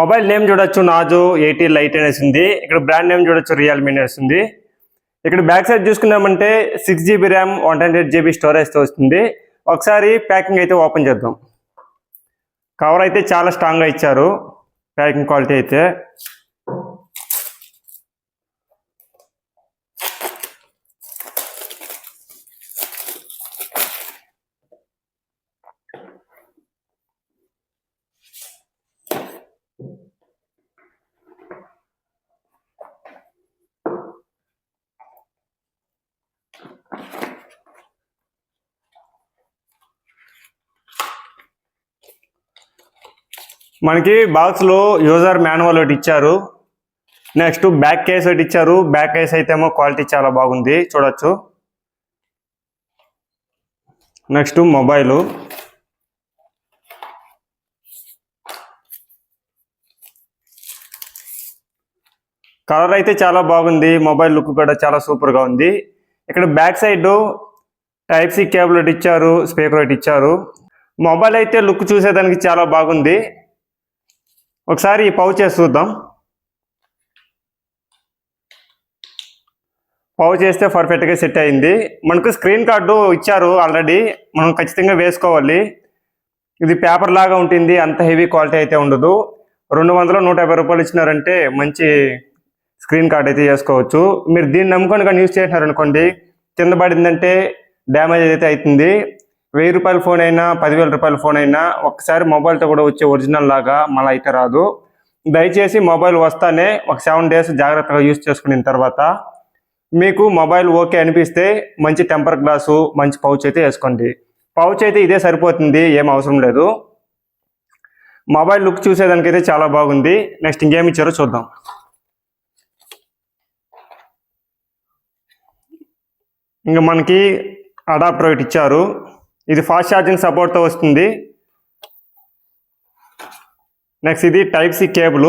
Mobile name చూడొచ్చు. Narzo eighty lite అనేసి ఉంది ఇక్కడ బ్రాండ్ నేమ్ చూడొచ్చు. రియల్మీ అనేసి ఉంది ఇక్కడ back side చూసుకున్నామంటే six GB RAM one hundred GB స్టోరేజ్తో వస్తుంది. ఒకసారి ప్యాకింగ్ అయితే ఓపెన్ చేద్దాం. కవర్ అయితే చాలా స్ట్రాంగ్గా ఇచ్చారు. ప్యాకింగ్ క్వాలిటీ అయితే. మనకి బాక్స్లో యూజర్ మాన్యువల్ ఒకటి ఇచ్చారు. నెక్స్ట్ బ్యాక్ కేస్ ఒకటి ఇచ్చారు. బ్యాక్ కేస్ అయితే ఏమో క్వాలిటీ చాలా బాగుంది. చూడొచ్చు. నెక్స్ట్ మొబైల్ కలర్ అయితే చాలా బాగుంది. మొబైల్ లుక్ కూడా చాలా సూపర్గా ఉంది. ఇక్కడ back side type C cable ఒకటి ఇచ్చారు. స్పీకర్ ఒకటి ఇచ్చారు. మొబైల్ అయితే లుక్ చూసేదానికి చాలా బాగుంది. ఒకసారి ఈ పౌ చేసి చూద్దాం. పౌ చేస్తే పర్ఫెక్ట్గా సెట్ అయింది. మనకు స్క్రీన్ కార్డు ఇచ్చారు ఆల్రెడీ మనం ఖచ్చితంగా వేసుకోవాలి. ఇది పేపర్ లాగా ఉంటుంది. అంత హెవీ క్వాలిటీ అయితే ఉండదు. రెండు వందలు నూట యాభై రూపాయలు ఇచ్చినారంటే మంచి స్క్రీన్ కార్డ్ అయితే చేసుకోవచ్చు. మీరు దీన్ని నమ్ముకొని కానీ యూజ్ చేసినారనుకోండి కింద పడిందంటే డ్యామేజ్ అయితే అవుతుంది. వెయ్యి రూపాయల ఫోన్ అయినా పదివేల రూపాయల ఫోన్ అయినా ఒకసారి మొబైల్తో కూడా వచ్చే ఒరిజినల్ లాగా మళ్ళీ అయితే రాదు. దయచేసి మొబైల్ వస్తానే ఒక సెవెన్ డేస్ జాగ్రత్తగా యూజ్ చేసుకున్న తర్వాత మీకు మొబైల్ ఓకే అనిపిస్తే మంచి టెంపర్ గ్లాసు మంచి పౌచ్ అయితే వేసుకోండి. పౌచ్ అయితే ఇదే సరిపోతుంది ఏం అవసరం లేదు. మొబైల్ లుక్ చూసేదానికైతే చాలా బాగుంది. నెక్స్ట్ ఇంకేమి ఇచ్చారో చూద్దాం. ఇంకా మనకి అడాప్టర్ ఒకటి ఇచ్చారు. ఇది ఫాస్ట్ ఛార్జింగ్ సపోర్ట్తో వస్తుంది. నెక్స్ట్ ఇది type C cable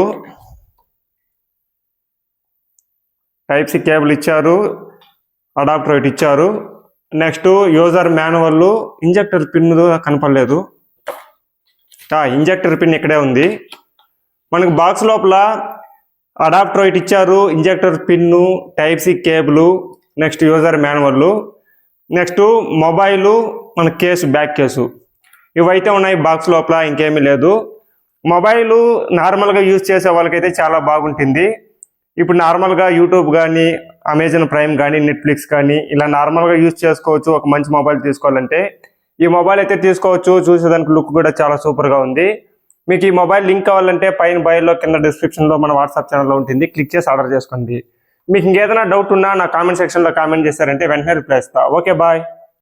type C cable ఇచ్చారు. అడాప్టర్ ఒకటి ఇచ్చారు. Next user manual injector pin కనపడలేదు. ఇంజెక్టర్ పిన్ ఇక్కడే ఉంది. మనకు బాక్స్ లోపల అడాప్టర్ ఒకటి ఇచ్చారు. Injector pin type C cable next user manual next mobile మన కేసు బ్యాక్ కేసు. ఇవైతే ఉన్నాయి బాక్స్ లోపల ఇంకేమీ లేదు. మొబైల్ నార్మల్గా యూజ్ చేసే వాళ్ళకైతే చాలా బాగుంటుంది. ఇప్పుడు నార్మల్గా యూట్యూబ్ కానీ అమెజాన్ ప్రైమ్ కానీ నెట్ఫ్లిక్స్ కానీ ఇలా నార్మల్గా యూజ్ చేసుకోవచ్చు ఒక మంచి మొబైల్ తీసుకోవాలంటే. ఈ మొబైల్ అయితే తీసుకోవచ్చు చూసేదానికి లుక్ కూడా చాలా సూపర్గా ఉంది. మీకు ఈ మొబైల్ లింక్ కావాలంటే పైన బయల్లో కింద డిస్క్రిప్షన్లో మన వాట్సాప్ ఛానల్లో ఉంటుంది. క్లిక్ చేసి ఆర్డర్ చేసుకోండి. మీకు ఇంకేదైనా డౌట్ ఉన్నా నా కామెంట్ సెక్షన్లో కామెంట్ చేశారంటే వెంటనే రిప్లై ఇస్తా. Okay bye.